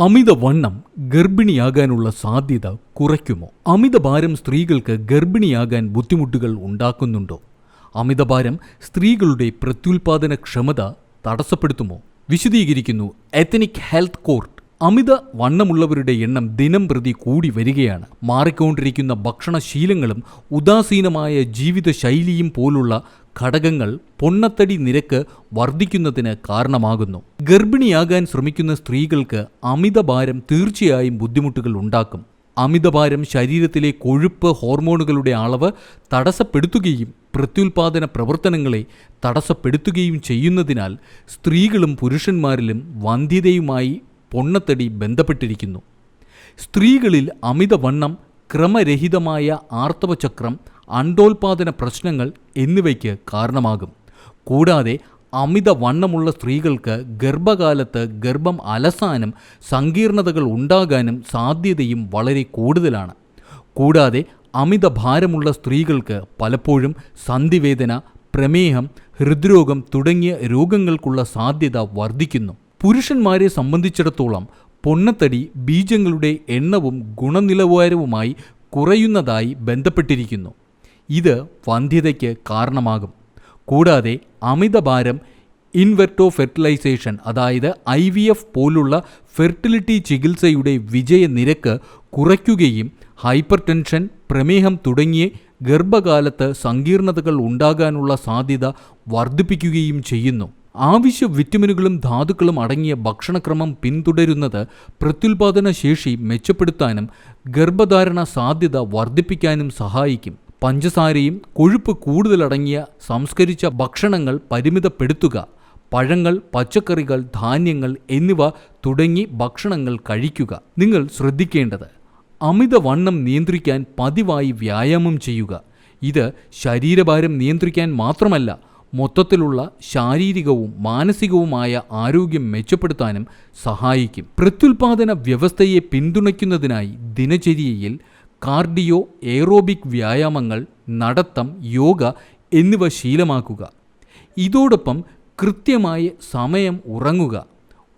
അമിതവണ്ണം ഗർഭിണിയാകാനുള്ള സാധ്യത കുറയ്ക്കുമോ? അമിതഭാരം സ്ത്രീകൾക്ക് ഗർഭിണിയാകാൻ ബുദ്ധിമുട്ടുകൾ ഉണ്ടാക്കുന്നുണ്ടോ? അമിതഭാരം സ്ത്രീകളുടെ പ്രത്യുൽപാദന ക്ഷമത തടസ്സപ്പെടുത്തുമോ? വിശദീകരിക്കുന്നു എത്തനിക് ഹെൽത്ത് കോർട്ട്. അമിത വണ്ണമുള്ളവരുടെ എണ്ണം ദിനം പ്രതി കൂടി വരികയാണ്. മാറിക്കൊണ്ടിരിക്കുന്ന ഭക്ഷണശീലങ്ങളും ഉദാസീനമായ ജീവിതശൈലിയും പോലുള്ള ഘടകങ്ങൾ പൊണ്ണത്തടി നിരക്ക് വർദ്ധിക്കുന്നതിന് കാരണമാകുന്നു. ഗർഭിണിയാകാൻ ശ്രമിക്കുന്ന സ്ത്രീകൾക്ക് അമിതഭാരം തീർച്ചയായും ബുദ്ധിമുട്ടുകൾ ഉണ്ടാക്കും. അമിതഭാരം ശരീരത്തിലെ കൊഴുപ്പ് ഹോർമോണുകളുടെ അളവ് തടസ്സപ്പെടുത്തുകയും പ്രത്യുൽപാദന പ്രവർത്തനങ്ങളെ തടസ്സപ്പെടുത്തുകയും ചെയ്യുന്നതിനാൽ സ്ത്രീകളും പുരുഷന്മാരിലും വന്ധ്യതയുമായി പൊണ്ണത്തടി ബന്ധപ്പെട്ടിരിക്കുന്നു. സ്ത്രീകളിൽ അമിതവണ്ണം ക്രമരഹിതമായ ആർത്തവചക്രം അണ്ടോൽപാദന പ്രശ്നങ്ങൾ എന്നിവയ്ക്ക് കാരണമാകും. കൂടാതെ അമിതവണ്ണമുള്ള സ്ത്രീകൾക്ക് ഗർഭകാലത്ത് ഗർഭം അലസാനും സങ്കീർണതകൾ ഉണ്ടാകാനും സാധ്യതയും വളരെ കൂടുതലാണ്. കൂടാതെ അമിതഭാരമുള്ള സ്ത്രീകൾക്ക് പലപ്പോഴും സന്ധിവേദന പ്രമേഹം ഹൃദ്രോഗം തുടങ്ങിയ രോഗങ്ങൾക്കുള്ള സാധ്യത വർദ്ധിക്കുന്നു. പുരുഷന്മാരെ സംബന്ധിച്ചിടത്തോളം പൊണ്ണത്തടി ബീജങ്ങളുടെ എണ്ണവും ഗുണനിലവാരവുമായി കുറയുന്നതായി ബന്ധപ്പെട്ടിരിക്കുന്നു. ഇത് വന്ധ്യതയ്ക്ക് കാരണമാകും. കൂടാതെ അമിതഭാരം ഇൻവെർട്ടോ ഫെർട്ടിലൈസേഷൻ അതായത് ഐ വി എഫ് പോലുള്ള ഫെർട്ടിലിറ്റി ചികിത്സയുടെ വിജയനിരക്ക് കുറയ്ക്കുകയും ഹൈപ്പർ ടെൻഷൻ പ്രമേഹം തുടങ്ങിയ ഗർഭകാലത്ത് സങ്കീർണതകൾ ഉണ്ടാകാനുള്ള സാധ്യത വർദ്ധിപ്പിക്കുകയും ചെയ്യുന്നു. ആവശ്യ വിറ്റമിനുകളും ധാതുക്കളും അടങ്ങിയ ഭക്ഷണക്രമം പിന്തുടരുന്നത് പ്രത്യുൽപാദന ശേഷി മെച്ചപ്പെടുത്താനും ഗർഭധാരണ സാധ്യത വർദ്ധിപ്പിക്കാനും സഹായിക്കും. പഞ്ചസാരയും കൊഴുപ്പ് കൂടുതലടങ്ങിയ സംസ്കരിച്ച ഭക്ഷണങ്ങൾ പരിമിതപ്പെടുത്തുക പഴങ്ങൾ പച്ചക്കറികൾ ധാന്യങ്ങൾ എന്നിവ തുടങ്ങി ഭക്ഷണങ്ങൾ കഴിക്കുക. നിങ്ങൾ ശ്രദ്ധിക്കേണ്ടത് അമിതവണ്ണം നിയന്ത്രിക്കാൻ പതിവായി വ്യായാമം ചെയ്യുക. ഇത് ശരീരഭാരം നിയന്ത്രിക്കാൻ മാത്രമല്ല മൊത്തത്തിലുള്ള ശാരീരികവും മാനസികവുമായ ആരോഗ്യം മെച്ചപ്പെടുത്താനും സഹായിക്കും. പ്രത്യുൽപാദന വ്യവസ്ഥയെ പിന്തുണയ്ക്കുന്നതിനായി ദിനചര്യയിൽ കാർഡിയോ എയറോബിക് വ്യായാമങ്ങൾ നടത്തം യോഗ എന്നിവ ശീലമാക്കുക. ഇതോടൊപ്പം കൃത്യമായ സമയം ഉറങ്ങുക.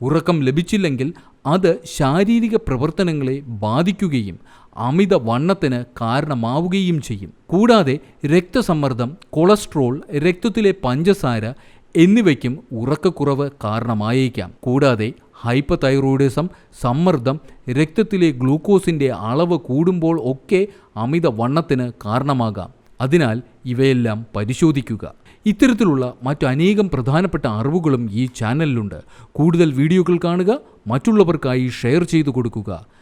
ഉറക്കം ലഭിച്ചില്ലെങ്കിൽ അത് ശാരീരിക പ്രവർത്തനങ്ങളെ ബാധിക്കുകയും അമിത വണ്ണത്തിന് കാരണമാവുകയും ചെയ്യും. കൂടാതെ രക്തസമ്മർദ്ദം കൊളസ്ട്രോൾ രക്തത്തിലെ പഞ്ചസാര എന്നിവയ്ക്കും ഉറക്കക്കുറവ് കാരണമായേക്കാം. കൂടാതെ ഹൈപ്പതൈറോയിഡിസം സമ്മർദ്ദം രക്തത്തിലെ ഗ്ലൂക്കോസിന്റെ അളവ് കൂടുമ്പോൾ ഒക്കെ അമിത വണ്ണത്തിന് കാരണമാകാം. അതിനാൽ ഇവയെല്ലാം പരിശോധിക്കുക. ഇത്തരത്തിലുള്ള മറ്റനേകം പ്രധാനപ്പെട്ട അറിവുകളും ഈ ചാനലിലുണ്ട്. കൂടുതൽ വീഡിയോകൾ കാണുക മറ്റുള്ളവർക്കായി ഷെയർ ചെയ്തു കൊടുക്കുക.